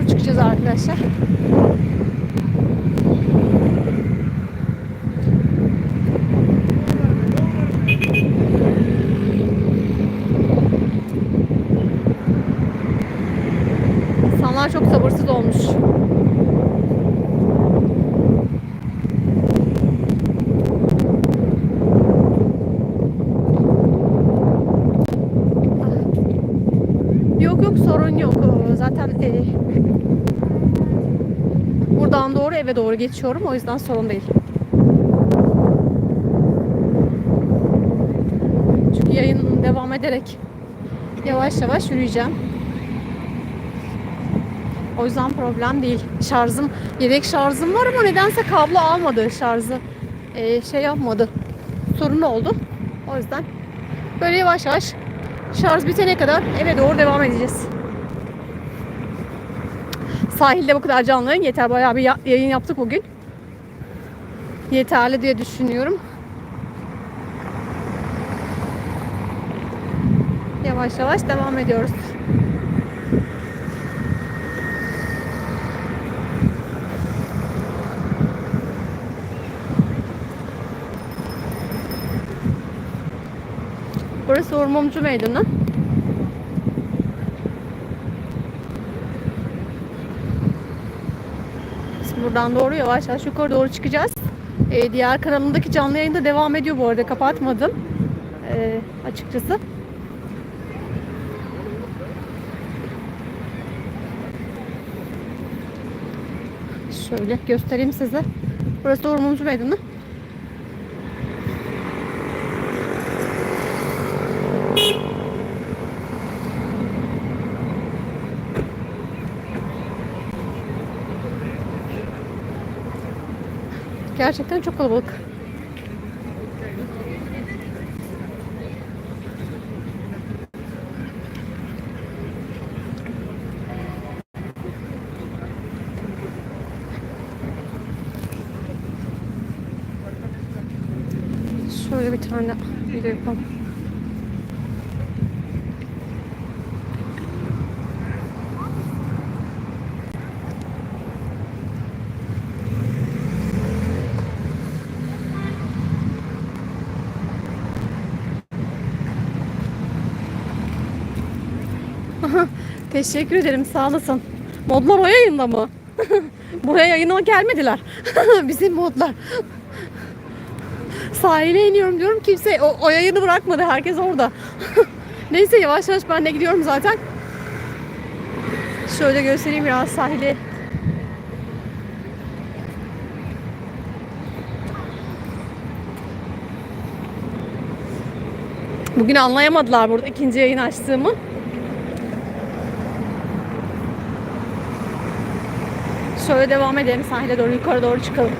doğru çıkacağız arkadaşlar. İnsanlar çok sabırsız olmuş. Yok yok sorun yok. Zaten e, buradan doğru eve doğru geçiyorum. O yüzden sorun değil. Çünkü yayın devam ederek yavaş yavaş yürüyeceğim. O yüzden problem değil. Şarjım, yedek şarjım var ama nedense kablo almadı şarjı. e, şey yapmadı. Sorun oldu. O yüzden böyle yavaş yavaş Şarj bitene kadar eve doğru devam edeceğiz. Sahilde bu kadar canlı yayın yeter. Bayağı bir ya- yayın yaptık bugün. Yeterli diye düşünüyorum. Yavaş yavaş devam ediyoruz. Burası Ormumcu Meydanı. Buradan doğru yavaş yavaş yukarı doğru çıkacağız. Ee, diğer kanalımdaki canlı yayında devam ediyor bu arada. Kapatmadım. Ee, açıkçası. Şöyle göstereyim size. Burası Ormumcu Meydanı. Gerçekten çok kalabalık. Şöyle bir tane video yapalım. Teşekkür ederim sağ olasın. Modlar o yayında mı? Buraya yayına gelmediler. Bizim modlar. Sahile iniyorum diyorum kimse o, o yayını bırakmadı. Herkes orada. Neyse yavaş yavaş ben de gidiyorum zaten. Şöyle göstereyim biraz sahili. Bugün anlayamadılar burada ikinci yayın açtığımı. Şöyle devam edelim sahile doğru yukarı doğru çıkalım.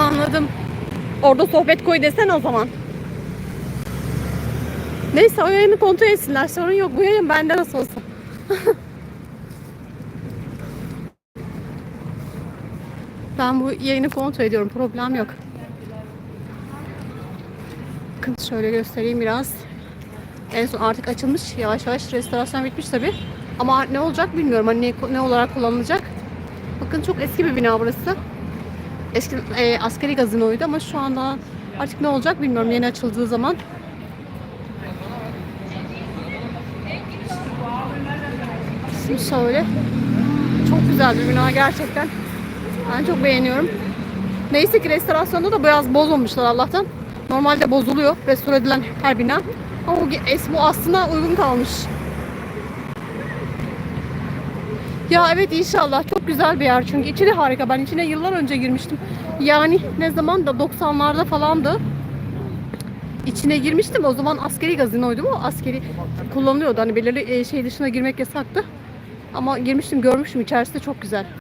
Anladım. Orada sohbet koy desene o zaman. Neyse o yayını kontrol etsinler. Sorun yok. Bu yayın bende nasıl olsa. ben bu yayını kontrol ediyorum. Problem yok. Bakın şöyle göstereyim biraz. En son artık açılmış. Yavaş yavaş restorasyon bitmiş tabi. Ama ne olacak bilmiyorum. Hani ne, ne olarak kullanılacak. Bakın çok eski bir bina burası. Eski e, askeri gazinoydu ama şu anda artık ne olacak bilmiyorum yeni açıldığı zaman. Şimdi şöyle. Çok güzel bir bina gerçekten. Ben çok beğeniyorum. Neyse ki restorasyonda da biraz bozmamışlar Allah'tan. Normalde bozuluyor restore edilen her bina. Ama bu, aslında uygun kalmış. Ya evet inşallah çok güzel bir yer çünkü içi de harika. Ben içine yıllar önce girmiştim. Yani ne zaman da 90'larda falandı. İçine girmiştim. O zaman askeri gazinoydu bu. Askeri kullanılıyordu. Hani belirli e, şey dışına girmek yasaktı. Ama girmiştim, görmüştüm. İçerisi de çok güzel.